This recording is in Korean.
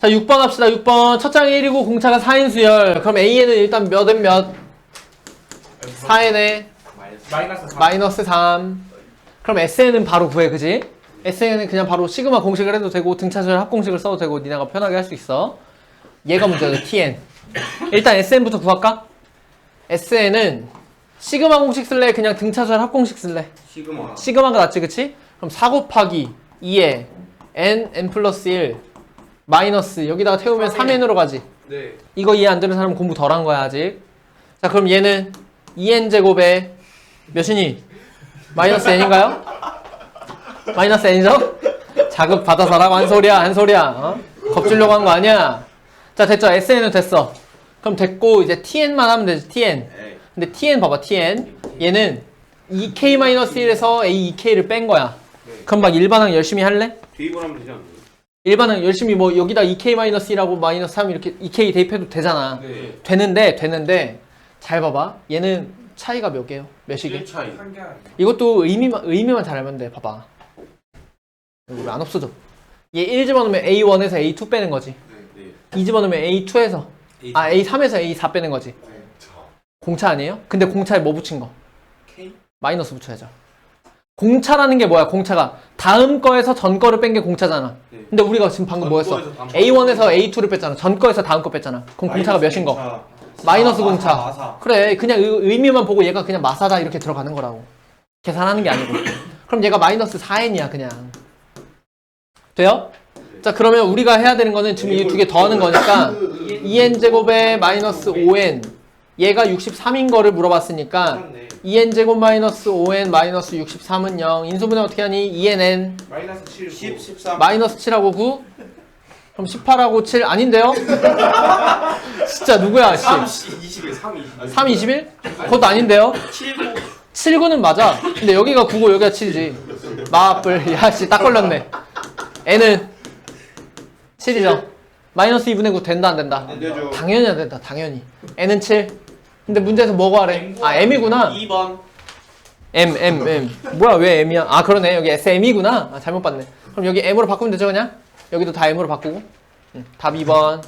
자, 6번 합시다. 6번. 첫 장이 1이고 공차가 4인 수열. 그럼 A에는 일단 몇은 몇? 4n에 마이너스 4. 마이너스 3. 그럼 SN은 바로 구해, 그지? SN은 그냥 바로 시그마 공식을 해도 되고 등차수열 합공식을 써도 되고 니네가 편하게 할 수 있어. 얘가 문제죠, TN. 일단 SN부터 구할까? SN은 시그마 공식 쓸래? 그냥 등차수열 합공식 쓸래? 시그마. 시그마가 낫지, 그치? 그럼 4 곱하기 2에 n, n 플러스 1 마이너스 여기다가 태우면 3n으로 가지. 네. 이거 이해 안 되는 사람은 공부 덜 한 거야 아직 자 그럼 얘는 2n 제곱에 몇이니? 마이너스 n인가요? 마이너스 n이죠? 자극 받아서라고 한 소리야 한 소리야 어? 겁주려고 한 거 아니야 자 됐죠 sn은 됐어 그럼 됐고 이제 tn만 하면 되지 tn 네. 근데 tn 봐봐 tn 얘는 2k-1에서 a 2k를 뺀 거야 그럼 막 일반항 열심히 할래? 대입을 하면 되지 않나요? 일반항 열심히 뭐 여기다 2k-1이라고 마이너스 3 이렇게 2k 대입해도 되잖아 네. 되는데 되는데 잘 봐봐 얘는 차이가 몇 개요? 몇이게? 1 차이. 이것도 의미만 의미만 잘 알면 돼 봐봐 이거 왜안 없어져 얘 1 집어넣으면 A1에서 A2 빼는 거지 네. 2 집어넣으면 A2에서 아 A3에서 A4 빼는 거지 공차 아니에요? 근데 공차에 뭐 붙인 거? K? 마이너스 붙여야죠 공차라는 게 뭐야 공차가 다음 거에서 전 거를 뺀 게 공차잖아 네. 근데 우리가 지금 방금 뭐 했어? 거에서 다음 거. A1에서 A2를 뺐잖아 전 거에서 다음 거 뺐잖아 그럼 공차가 몇인 거? 공차. 마이너스 아, 공차. 마사, 마사. 그래 그냥 의- 의미만 보고 얘가 그냥 마사다 이렇게 들어가는 거라고 계산하는 게 아니고 그럼 얘가 마이너스 4n이야 그냥 돼요? 자 그러면 우리가 해야 되는 거는 지금 이 두 개 더하는 거니까 2n제곱에 마이너스 5n 얘가 63인 거를 물어봤으니까 맞네. 2n제곱 마이너스 5n 마이너스 63은 0 인수분해 어떻게 하니? 2nn 마이너스 7, 10, 13. 마이너스 7하고 9 그럼 18하고 7 아닌데요? 진짜 누구야 씨 3, 21, 3, 21. 3, 21? 그것도 아닌데요? 7, 9. 7, 9는 맞아. 근데 여기가 9고 여기가 7이지. 마플. 야, 씨, 딱 걸렸네. n은 7이죠. 마이너스 2분의 9 된다, 안 된다? 안 되죠. 당연히 안 된다, 당연히. n은 7. 근데 문제에서 뭐가 하래? 아, m이구나. 2번. m, m, m. 뭐야, 왜 m이야? 아, 그러네. 여기 sm이구나. 아, 잘못 봤네. 그럼 여기 m으로 바꾸면 되죠, 그냥? 여기도 다 m으로 바꾸고. 응, 답 2번.